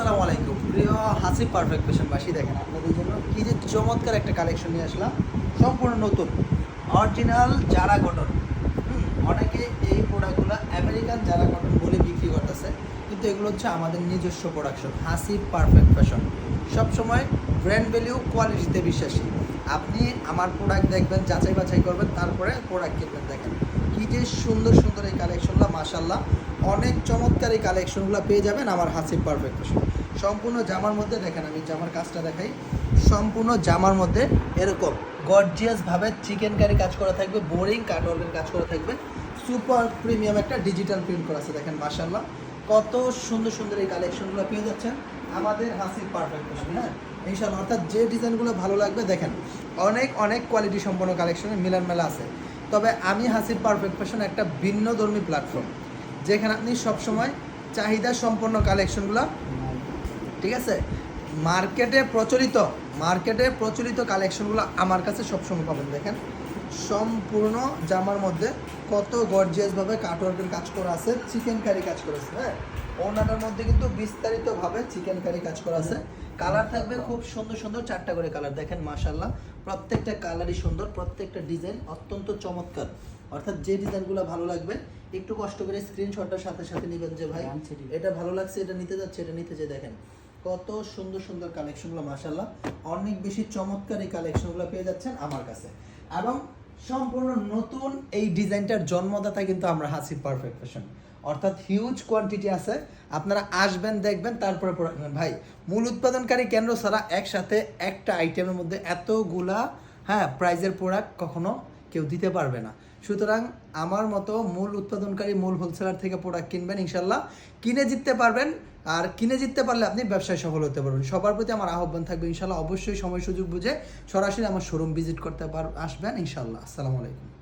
আসসালামু আলাইকুম। প্রিয় হাসি পারফেক্ট পেশনবাসী দেখেন আপনাদের জন্য কি যে চমৎকার একটা কালেকশন নিয়ে আসলাম। সম্পূর্ণ নতুন অরিজিনাল জারা কটন অনেকে এই প্রোডাক্টগুলো আমেরিকান জারা কটন বলে বিক্রি করতেছে, কিন্তু এগুলো হচ্ছে আমাদের নিজস্ব প্রোডাকশন হাসি পারফেক্ট ফ্যাশন সবসময় ব্র্যান্ড ভ্যালিউ কোয়ালিটিতে বিশ্বাসী। আপনি আমার প্রোডাক্ট দেখবেন, যাচাই বাছাই করবেন, তারপরে প্রোডাক্ট কিনবেন, দেখেন। কি যে সুন্দর সুন্দর এই কালেকশনগুলো মাশাল্লাহ অনেক চমৎকার এই কালেকশনগুলো পেয়ে যাবেন আমার হাসি পারফেক্ট ফ্যাশন সম্পূর্ণ জামার মধ্যে, দেখেন আমি জামার কাজটা দেখাই। সম্পূর্ণ জামার মধ্যে এরকম গর্জিয়াস ভাবে চিকেন কারি কাজ করা থাকবে বোরিং কাটওয়ার্কের কাজ করা থাকবে। সুপার প্রিমিয়াম একটা ডিজিটাল প্রিন্ট করা আছে, দেখেন মাশাল্লাহ কত সুন্দর সুন্দর এই কালেকশনগুলো পেয়ে যাচ্ছেন। আমাদের হাসির পারফেক্ট হ্যাঁ? ইনশাল্লাহ অর্থাৎ যে ডিজাইনগুলো ভালো লাগবে, দেখেন, অনেক অনেক কোয়ালিটি সম্পন্ন কালেকশনের মিলান মেলা আছে। তবে আমি হাসির পারফেক্ট ফ্যাশন একটা ভিন্ন ধর্মী প্ল্যাটফর্ম যেখানে আপনি সবসময় চাহিদা সম্পন্ন কালেকশনগুলো ঠিক আছে? মার্কেটে প্রচলিত মার্কেটে প্রচলিত কালেকশনগুলো আমার কাছে সবসময় পাবেন দেখেন। সম্পূর্ণ জামার মধ্যে কত গর্জিয়াসভাবে কাটওয়ার্কের কাজ করা আছে চিকেন কারি কাজ করেছে হ্যাঁ? ওনাটার মধ্যে কিন্তু বিস্তারিতভাবে চিকেন কারি কাজ করা আছে। কালার থাকবে খুব সুন্দর সুন্দর চারটা করে কালার দেখেন মাশাল্লাহ প্রত্যেকটা কালারই সুন্দর প্রত্যেকটা ডিজাইন অত্যন্ত চমৎকার। অর্থাৎ যে ডিজাইনগুলো ভালো লাগবে একটু কষ্ট করে স্ক্রিনশটটার সাথে সাথে নেবেন যে ভাই এটা ভালো লাগছে এটা নিতে যাচ্ছে এটা নিতে যে দেখেন। কত সুন্দর সুন্দর কালেকশনগুলো মাশাল্লাহ অনেক বেশি চমৎকার এই কালেকশনগুলো পেয়ে যাচ্ছেন আমার কাছে। এবং সম্পূর্ণ নতুন এই ডিজাইনটার জন্মদাতা কিন্তু আমরা হাসি পারফেক্ট ফ্যাশন অর্থাৎ হিউজ কোয়ান্টিটি আছে। আপনারা আসবেন, দেখবেন, তারপরে ভাই, মূল উৎপাদনকারী কেন্দ্র ছাড়া একসাথে একটা আইটেমের মধ্যে এতগুলা হ্যাঁ প্রাইজের প্রোডাক্ট কখনো কেউ দিতে পারবে না। সুতরাং আমার মতো মূল উৎপাদনকারী, মূল হোলসেলার থেকে প্রোডাক্ট কিনবেন ইনশাল্লাহ কিনে জিততে পারবেন আর কিনে জিততে পারলে আপনি ব্যবসায় সফল হতে পারবেন। সবার প্রতি আমার আহ্বান থাকবে ইনশাল্লাহ অবশ্যই সময় সুযোগ বুঝে সরাসরি আমার শোরুম ভিজিট করতে পার আসবেন ইনশাল্লাহ আসসালামু আলাইকুম।